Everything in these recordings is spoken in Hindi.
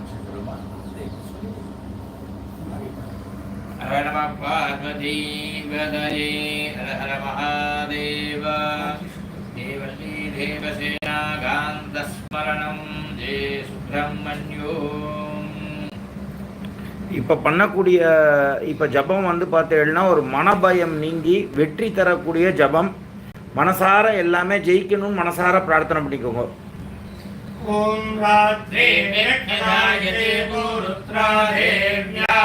அம்ச பெருமான் சொல்லி ஹர பண்ணக்கூடிய இப்ப ஜபம் வந்து பார்த்தீங்கன்னா ஒரு மனபயம் நீங்கி வெற்றி தரக்கூடிய ஜபம். மனசார எல்லாமே ஜெயிக்கணும்னு மனசார பிரார்த்தனை பண்ணிக்கோங்க. ॐ रात्रे श्रीविरक्षजायते पुरुत्रादेव्या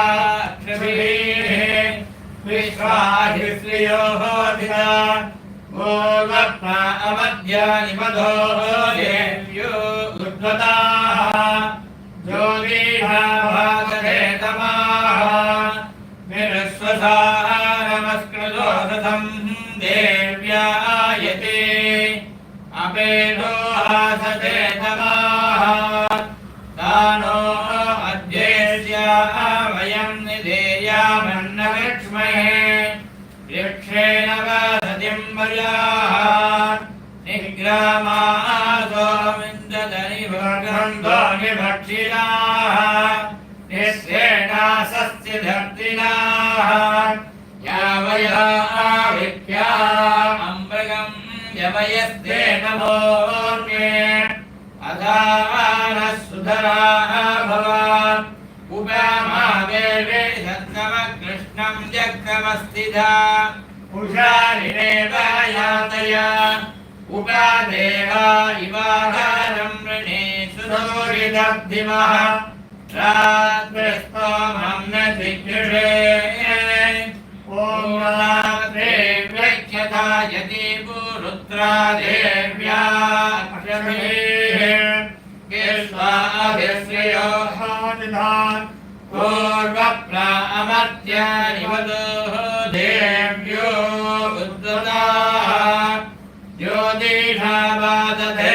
क्षभिः विश्वाहिश्रियोः मधो देव्यो उद्वताः नमस्कृतो देव्यायते हासते दानो अध्येस्या वयं निधेयामन्नविक्ष्महे वृक्षेण वसतिं वयाः निग्रामासो विन्ददनि भगन्तानि भक्षिणाः निःस्येणासस्य धर्तिनाः यावया आविख्या अम्बगम् अधानः सुधराः भवान्। उपामावेवे सत्तमकृष्णम् जग्गमस्थिता उषारिणेव यातया उपादेवा इवाहारम् वृणे सुधोरिदब्धिमः रात्रिस्तोमम् न दिग्युषे ॐ रात्रे व्यख्यता यदि पुरुत्रा देव्या केष्वाभिश्रियोः निधान् पूर्वप्रा अमर्त्यानि वधोः देव्यो उद्वताः ज्योतिषावादधे तमाः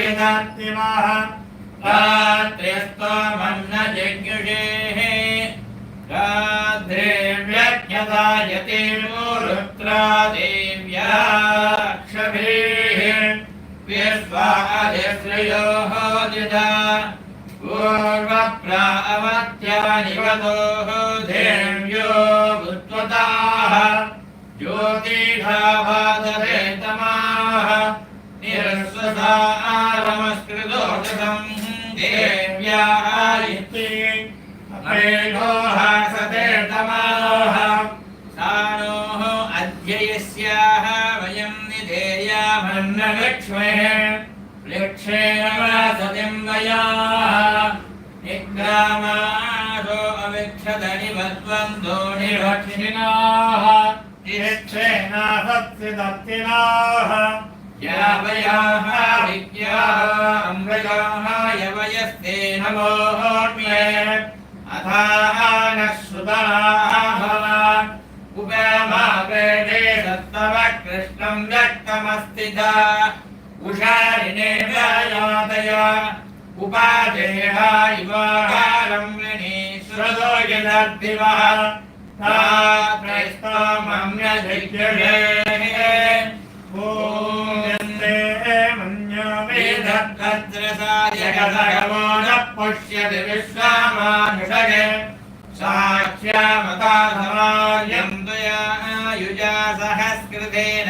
गणेशो यदात्तिमः रात्र्यस्त्वमन्न जज्ञुषेः राध्रे व्यख्यता यते रुत्रा देव्या क्षभिः विश्वादिश्रयोः दिदा पूर्वप्रा अमत्यानि देव्यो भूत्वताः ज्योतिषाभादते तमाः निरस्वसारमस्कृतोषधम् देव्याः इति अपेढो हासते तमाः सानोः अद्य यस्याः वयं निधेयामन्नलक्ष्मे वृक्षेण वासतिं वयाः निग्रामासो अविक्षदनिवद्वन्द्वो निभक्षिणाः यक्षेण सत्सिदत्तिनाः यावयाः विद्याः अमृगाः यवयस्ते नमोऽन्ये अथाः नः श्रुतराः भव उपमापेदे दत्तव कृष्णम् व्यक्तमस्तिता उषारिणे व्यायातया उपादेहा इवाहारम् श्रदो यदद्दिवः तात्रैस्तमम्यधिज्ञे ॐ पुष्यति विश्वामानुषगे। साक्ष्यामताधमार्यं त्वया सहस्कृतेन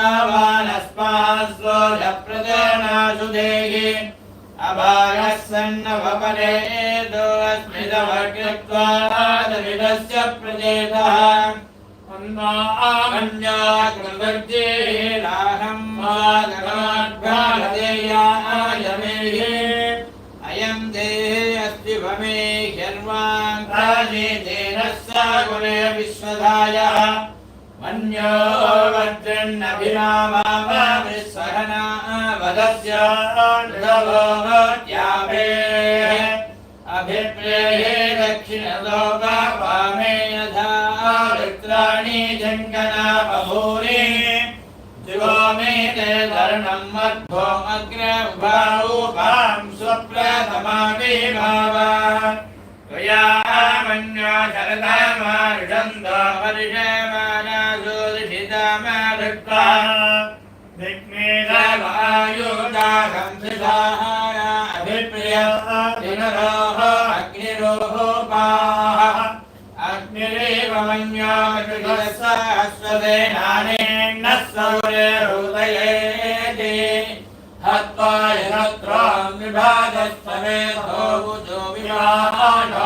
आवानस्मास्वोजप्रदानासु देहि अभागः सन्नवपरे दोऽस्मिदवकृत्वादविदस्य प्रजेतः अन्नामन्याकृतज्ञेनाहं मादगाद्भारतेयायमेः अयं देहे अस्ति भमे ह्यर्वान् प्राजेतेन सागुणे विश्वधायः मन्यो वज्रन्नभिरामावामृत्सहना वदस्य नृतवोत्याभे अभिप्रेये दक्षिणतो वामे यथा वृत्राणि जङ्गना बभूरि मे ते धर्णं मध्वो अग्रभारूपां स्वप्रथमापि भावा त्वया मन्यो शरदामारुषन्तो वर्षमानासोदिषितामारुक्ता विघ्नेशवायुदाहंसिताः अभिप्रिया दिनरोः अग्निरोपाः अग्निरेव भुजो विवाहानो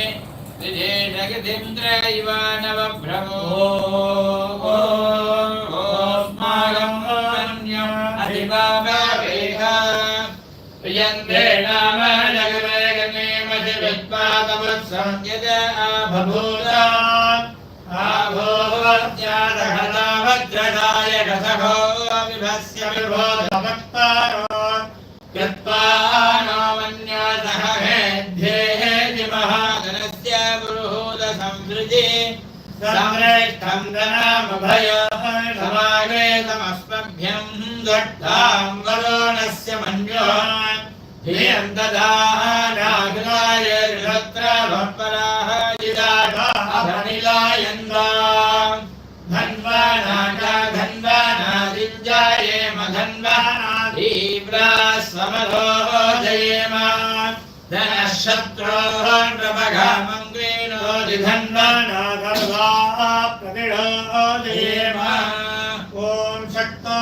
विजेषगतिन्द्र इवानवभ्रमो ओस्माकम् अन्यम् अधिपावेह प्रियन्ते नाम जगमे गमे मधि विद्वातवत्सं यज आभूता आभूवत्यादहता वज्रदाय कसभो विभस्य विभोधवक्तारो कृत्वा धनामभयः समागे समस्मभ्यं दट्टां वरुणस्य मन्यो धियं ददाः नागराय ऋषत्र भक्पराः जिदाभरणिलायन्दा धन्वानाका धन्वानादिञ्जाये मधन्वानाधीव्रा स्वमधोः जयेम धनः शत्रोः नृपघामङ्ग्रेणोदि धन्वाना जयेम ॐ शक्तो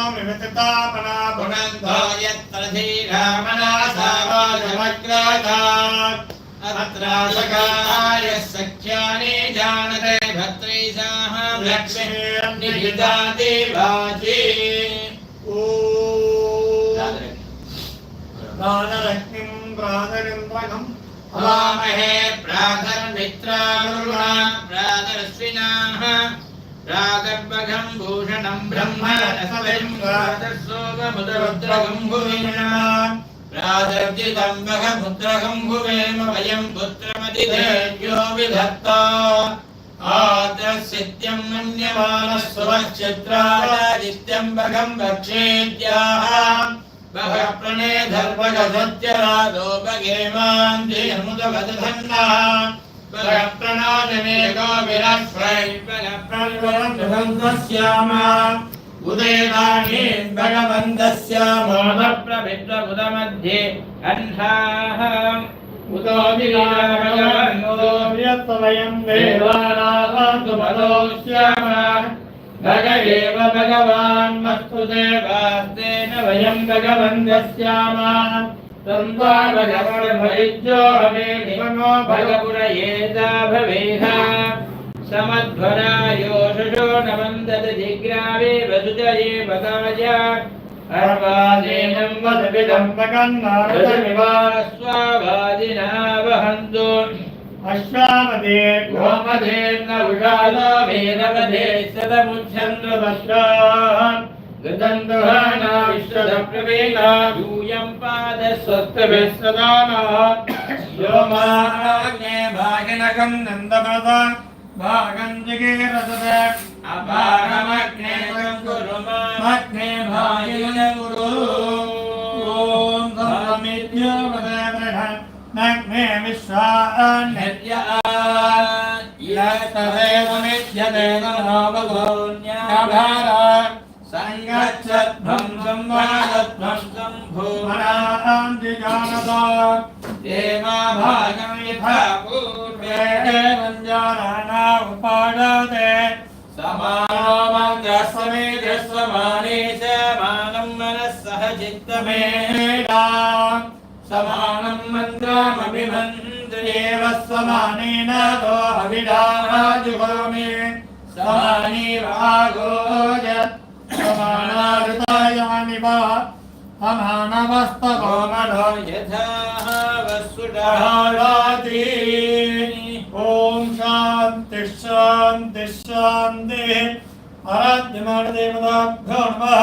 यत्र अत्राशकाय सख्यानि जानते भद्रैषाः लक्ष्मीर्निहिता देवाची प्राणलक्ष्मीं प्राणरिन्द्रकम् हवामहे प्रातर्मित्रारुणा प्रातरश्विनाः प्रातर्भगम् भूषणम् ब्रह्मणस्वयम् प्रातर्सोममुदरुद्रगम् भुविना प्रातर्जितम् भगमुद्रगम् भुवेम वयम् पुत्रमतिधेभ्यो विधत्ता आद्रसित्यम् मन्यमानः सुवश्चित्रादित्यम् भगम् भक्षेद्याः भगः प्रणे धर्मगसत्यरादो भगेमान्धियमुदवदधन्नः भगः प्रणोदनेको विरस्वै भगः प्रणवन्दस्याम उदयदानीन् भगवन्तस्यामोदप्रभिद्वबुधमध्ये अह्नाः उतो विरागवन्नो यत्त्वयं देवानान्तु मदोष्याम भग एव भगवान् मस्तु देवास्तेन वयं भगवन्तस्याम तन्वा भगवन्भरिज्यो हवे निमनो भगपुरयेता भवेह समध्वरायोषशो नमन्दति जिग्रावे वसुजये वदाय अर्वादेनं वसविदं स्वावादिना वहन्तु అశ్వామదే గోమధేర్న ఉషాలో వేదవదే సదముచ్చంద్ర వర్షాన్ గృతందుహానా విశ్వదప్రవేణ యూయం పాద స్వస్థవిశ్వదానా యోమాగ్నే భాగినకం నందమద భాగం జగేరసద అపారమగ్నే గురుమాగ్నే భాగిన नग्ने विश्वान्य नद्य यतदेवमित्यते नमोभगोन्याभारा सङ्गच्छध्वं संवादध्वं सम्भूमना मनान्ति जानता देवा भागं यथा पूर्वे एवं उपादते समानो मङ्गसमेधस्वमाने च मानं मनः सह चित्तमेन मेधा समानं मन्त्रमभिमन्त्रेव समानेन अभिधानाजुहोमि समानी वागोज समानार्तायानि वा। समानवस्तवो मनो यथा वसुडः ॐ शान्ति शान्ति शान्तिः। आराध्यमानदेवताभ्यो नमः।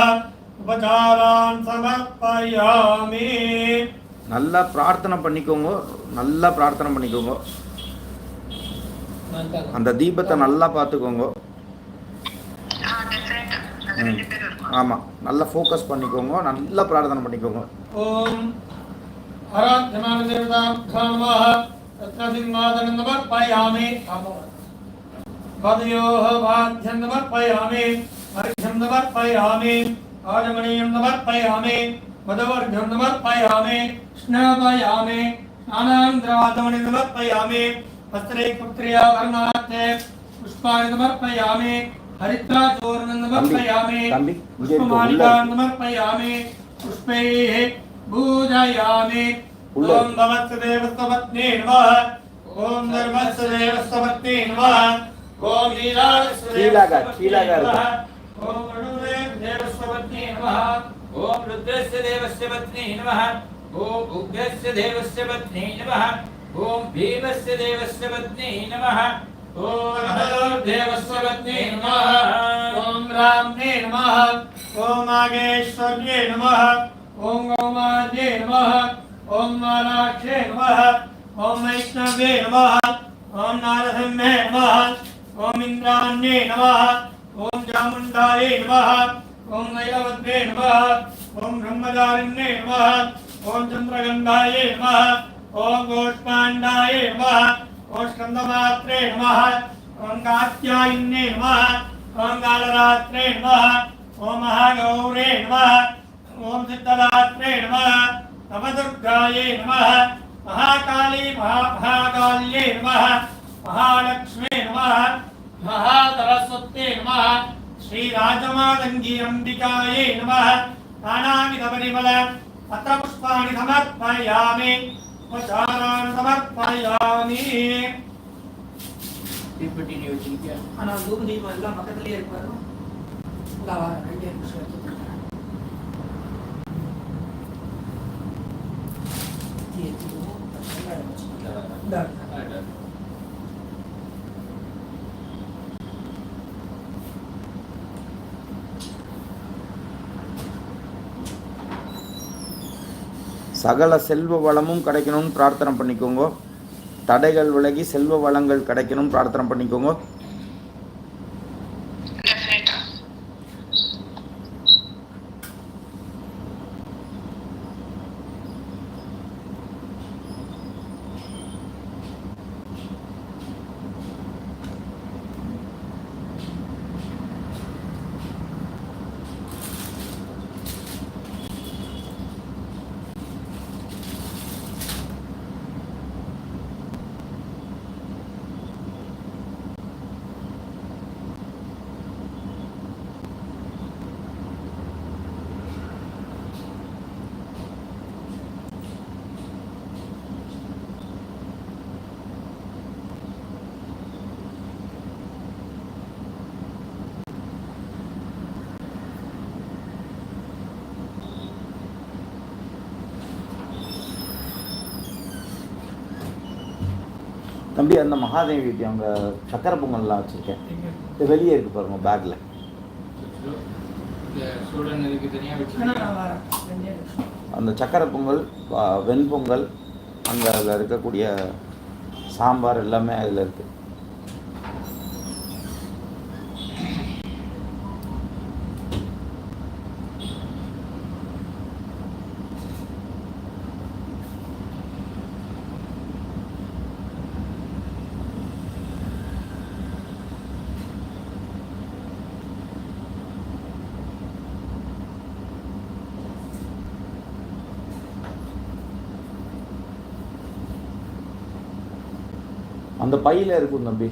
उपचारान् समर्पयामि நல்லா பிரார்த்தனை பண்ணிக்கோங்க. நல்லா பிரார்த்தனை பண்ணிக்கோங்க. அந்த தீபத்தை நல்லா பார்த்துக்கோங்க. ஆமா. நல்லா ஃபோக்கஸ் பண்ணிக்கோங்க. நல்லா பிரார்த்தனை பண்ணிக்கோங்க. ஓம் ஆராத்யமான தேவதாத்மானமாக ரத்னசிம்மாதனம் சமர்ப்பயாமி பதயோஹ வாத்தியம் சமர்ப்பயாமி அரிசம் சமர்ப்பயாமி ஆஜமணியம் சமர்ப்பயாமி மதவர்க்கம் சமர்ப்பயாமி उष्णापयामे स्नानान्तरवादमणि समर्पयामि वस्त्रे पुत्र्या वर्णार्थे पुष्पाणि समर्पयामि हरिद्राचूर्णं समर्पयामि पुष्पमालिकां समर्पयामि पुष्पैः पूजयामि ॐ भवत्स देवस्तपत्ने नमः ॐ धर्मस्स देवस्तपत्ने नमः ॐ लीलागस्वदेवस्तपत्ने नमः ॐ रणुदेवस्तपत्ने नमः ॐ रुद्रस्य देवस्य पत्नी नमः ॐ उग्रस्य देवस्य पत्नी नमः ॐ भीमस्य देवस्य पत्नी नमः ॐ नमोदेवस्य पत्नी नमः ॐ राम्ने नमः ॐ नागेश्वर्ये नमः ॐ गौमाद्ये नमः ॐ मालाक्षे नमः ॐ वैष्णवे नमः ॐ नारसिंहे नमः ॐ इन्द्राण्ये नमः ॐ चामुण्डायै नमः ॐ नैलवद्वे नमः ॐ ब्रह्मचारिण्ये नमः ॐ चन्द्रगन्धायै नमः ॐ गोष्पाण्डायै नमः ॐ स्कन्दमात्रे नमः ॐ कात्यायिन्ये नमः ॐ कालरात्रे नमः ॐ महागौरे नमः ॐ सिद्धदात्रे नमः, नवदुर्गायै नमः, महाकाली महाभागाल्ये नमः, महालक्ष्मे नमः, महासरस्वत्ये नमः श्रीराजमातङ्गी अम्बिकायै नमः, नानाविधपरिमल पत्रपुष्पाणि समर्पयामि उपचारान् समर्पयामि தீப்பெட்டி வச்சிருக்கியா ஆனா தூப தீபம் எல்லாம் பக்கத்துலயே இருப்பாரு இங்க வா, ரெண்டே நிமிஷம் வச்சுக்கிறேன். சகல செல்வ வளமும் கிடைக்கணும்னு பிரார்த்தனை பண்ணிக்கோங்க. தடைகள் விலகி செல்வ வளங்கள் கிடைக்கணும்னு பிரார்த்தனை பண்ணிக்கோங்க. தம்பி அந்த மகாதேவி அவங்க சக்கரை பொங்கல்லாம் வச்சுருக்கேன். இது வெளியே இருக்கு பாருங்க பேக்கில். அந்த சக்கரை பொங்கல் வெண்பொங்கல் அங்கே அதில் இருக்கக்கூடிய சாம்பார் எல்லாமே அதில் இருக்குது அந்த பையில இருக்கும் தம்பி.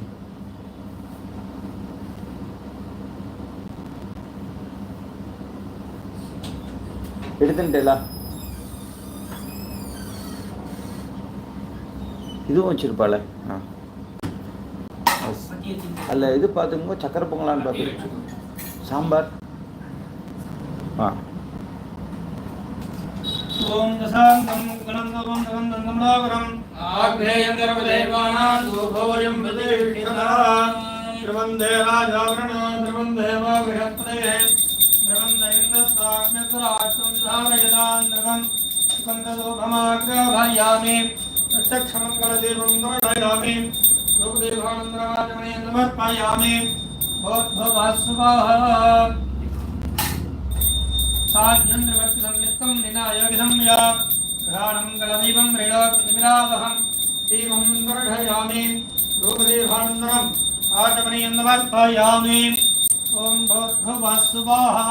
எடுத்துட்டேலா இதுவும் வச்சிருப்பாள். ஆ. அல்ல இது பார்த்துங்க சக்கரை பொங்கலான்னு பார்த்து சாம்பார். ஆ. ஓம் தசாங்கம் குணந்தவம் தவந்தம் தம்பாகரம் आग्नेयगर्भदेवानां दूभोजं प्रतिष्ठितः ध्रुवं देवाजागरणं ध्रुवं देव बृहस्पतिः ध्रुवं दैन्दस्ताग्नित्राष्टं धारयदां ध्रुवं सुगन्धलोभमाग्रभायामि प्रत्यक्षमङ्गलदेवं दर्शयामि लोकदेवानन्दराजमणे समर्पयामि भवद्भवास्वः साध्यन्द्रवर्तिसंयुक्तं निनायविधं या घ्राणमङ्गलदैवं त्रैलोक्यतिमिरावहं देवं दर्शयामि लोकदेवानन्दरम् आचमनीयं समर्पयामि ॐ भवद्भवास्वाः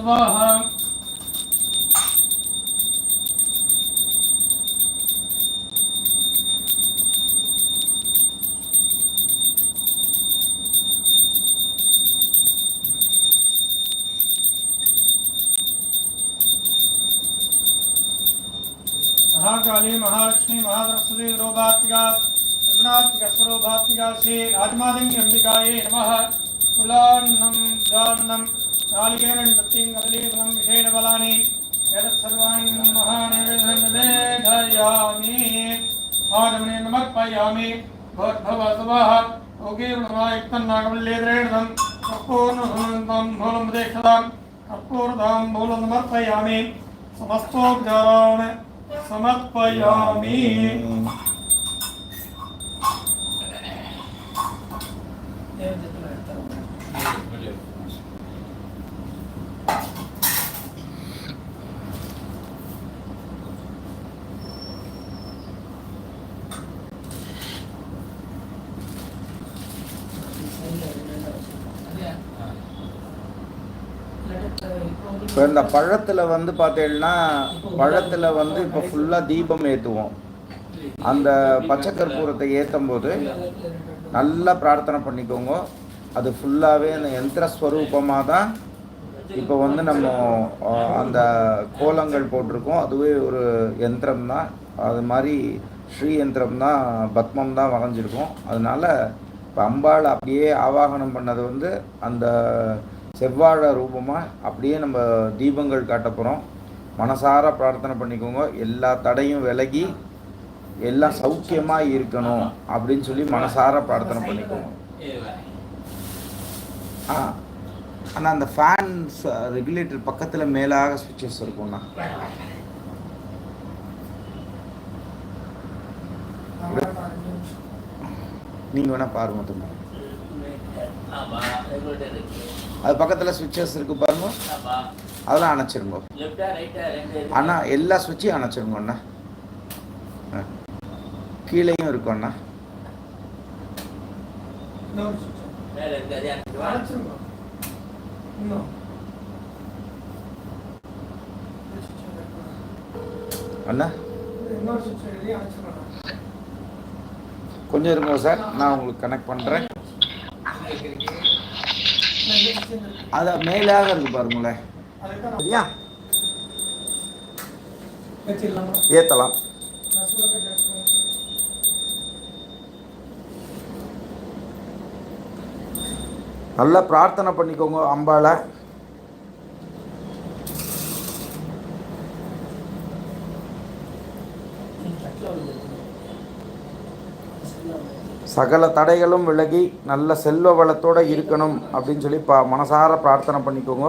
भवद्भवास्वाः महाकाली महालक्ष्मी महासरस्वती रोगात्मिका रघुनात्मिका स्वरूपात्मिका श्री राजमादंगी अंबिकाये नमः। कुलान्नं गान्नं नालिकेरं भक्तिं कदलीफलं विशेष बलानि एतत् सर्वाणि महानैवेद्ययामि आदमने नमर्पयामि भवद्भवसवः ओगीर्णवायुक्तं नागवल्लेद्रेणं कर्पूर्णं मूलमुदेक्षतां कर्पूरदां मूलं समर्पयामि समस्तोपचारान् समर्पयामि இந்த பழத்தில் வந்து பார்த்தீங்கன்னா பழத்தில் வந்து இப்போ ஃபுல்லாக தீபம் ஏற்றுவோம் அந்த பச்சை கற்பூரத்தை ஏற்றும் போது நல்லா பிரார்த்தனை பண்ணிக்கோங்க. அது ஃபுல்லாகவே அந்த யந்திர ஸ்வரூபமாக தான் இப்போ வந்து நம்ம அந்த கோலங்கள் போட்டிருக்கோம். அதுவே ஒரு யந்திரம் தான். அது மாதிரி ஸ்ரீ யந்திரம் தான் பத்மம் தான் வரைஞ்சிருக்கோம். அதனால இப்போ அம்பாள் அப்படியே ஆவாகனம் பண்ணது வந்து அந்த செவ்வாழை ரூபமாக அப்படியே நம்ம தீபங்கள் காட்ட போகிறோம் மனசார பிரார்த்தனை பண்ணிக்கோங்க. எல்லா தடையும் விலகி எல்லாம் சௌக்கியமாக இருக்கணும் அப்படின்னு சொல்லி மனசார பிரார்த்தனை பண்ணிக்கோங்க. ஆ ஆனால் அந்த ஃபேன்ஸ் ரெகுலேட்டர் பக்கத்தில் மேலாக சுவிட்சஸ் இருக்கும்ண்ணா. நீங்கள் வேணால் பாருங்க தம்பி அது பக்கத்தில் சுவிட்சஸ் இருக்கு பாருங்க. அதெல்லாம் அணைச்சிருங்க. அண்ணா எல்லா சுவிட்சையும் அணைச்சிருங்க அண்ணா. கீழேயும் இருக்கும் அண்ணா. அண்ணா. கொஞ்சம் இருங்க சார் நான் உங்களுக்கு கனெக்ட் பண்ணுறேன் அதான் மேலாக இருக்கு பாருங்களேன் சரியா? ஏற்றலாம் நல்லா பிரார்த்தனை பண்ணிக்கோங்க அம்பாவை சகல தடைகளும் விலகி நல்ல செல்வ வளத்தோடு இருக்கணும் அப்படின்னு சொல்லி பா மனசார பிரார்த்தனை பண்ணிக்கோங்க.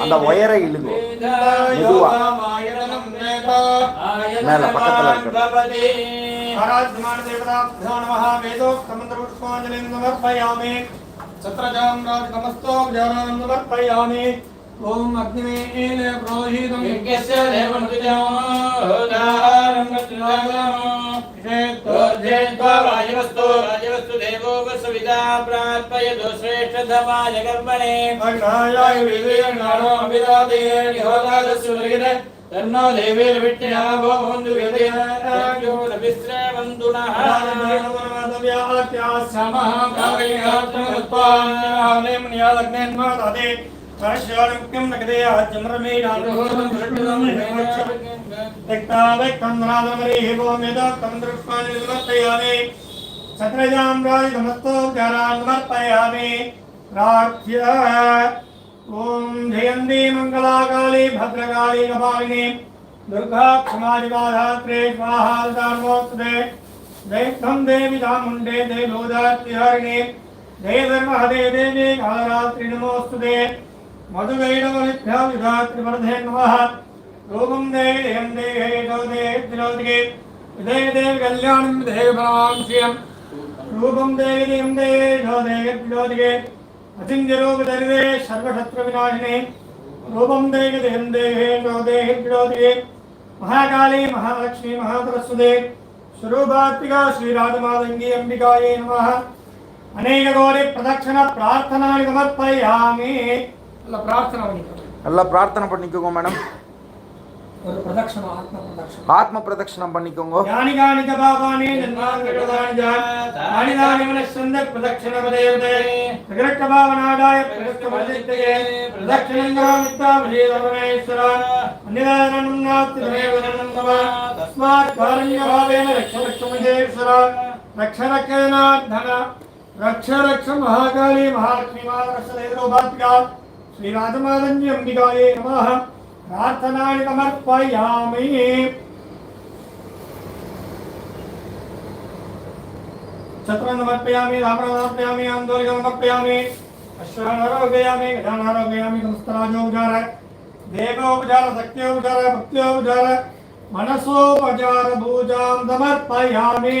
அந்த ஒயரை இழுங்க. மெதுவா. மேல பக்கத்துல இருக்கு. சத்ரஜாம் ராஜ நமஸ்தோ ஜானம் சமர்ப்பயாமி ॐ अग्निमेन प्रोहितं यज्ञस्य देवनुजो दारं गत्वागमो दोर्जेत्वा वायवस्तु वायवस्तु देवो वसुविदा प्रार्पयतु श्रेष्ठधमाय कर्मणे अग्नायाय विवेकनानो विदादे निहोदादस्सु लगिरे तन्नो देवीर्विट्या भो बन्धु व्यदेयो लभिस्रेवन्दुनः ॐ जयन्ती मङ्गलाकाली भद्रकाली कपालिनी दुर्गा क्षमादिबाधात्रे स्वाहाल्दार्मोक्ते दैत्यं देवि चामुण्डे देवोदात्रिहरिणे जय धर्महदे देवी कालरात्रि नमोऽस्तुते मधुवैडवलिभ्यः विधात्रिवर्धे नमः रूपं देहि देहं देहे जोदे विरोधिके विधे देव कल्याणं विधे परमांश्रियम् रूपं देहि देहं देहे जोदे विरोधिके अचिन्त्यरूपधरिते सर्वशत्रुविनाशिने रूपं देहि देहं देहे जोदे विरोधिके महाकाली మధువైడవలిభ్యో విధాత్రివర్ధే నమ రూపం దేయం దేయోదేవిరోదికి విదేవిదేవి కళ్యాణం దేవి పరమాంశయం రూపం దేవి దేయం దేయోదేవిరోదికి అతింజరూప దరిదే సర్వశత్రు వినాశిని రూపం దేవి దేయం దేయోదేవిరోదికి మహాకాళీ మహాలక్ష్మి మహాసరస్వతి స్వరూపాత్మిగా శ్రీరాజమాదంగి అంబికాయే నమ అనేక గౌరి ప్రదక్షిణ ప్రార్థనా సమర్పయామి நல்லா பிரார்த்தனை பண்ணிக்கோங்க மேடம் ஆத்ம பிரதட்சணம் பண்ணிக்கோங்க ரக்ஷ ரக்ஷ மகாகாளி மகாலட்சுமி மகாலட்சுமி अम्बिकायै नमः। प्रार्थनानि समर्पयामि समर्पयामि समर्पयामि आन्दोलिकं समर्पयामि शक्त्योपचार भक्त्योपचार मनसोपचार पूजां समर्पयामि।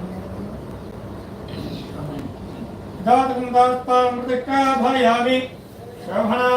దాతకంతాత్పామృతిక్కాభయామి శ్రవణా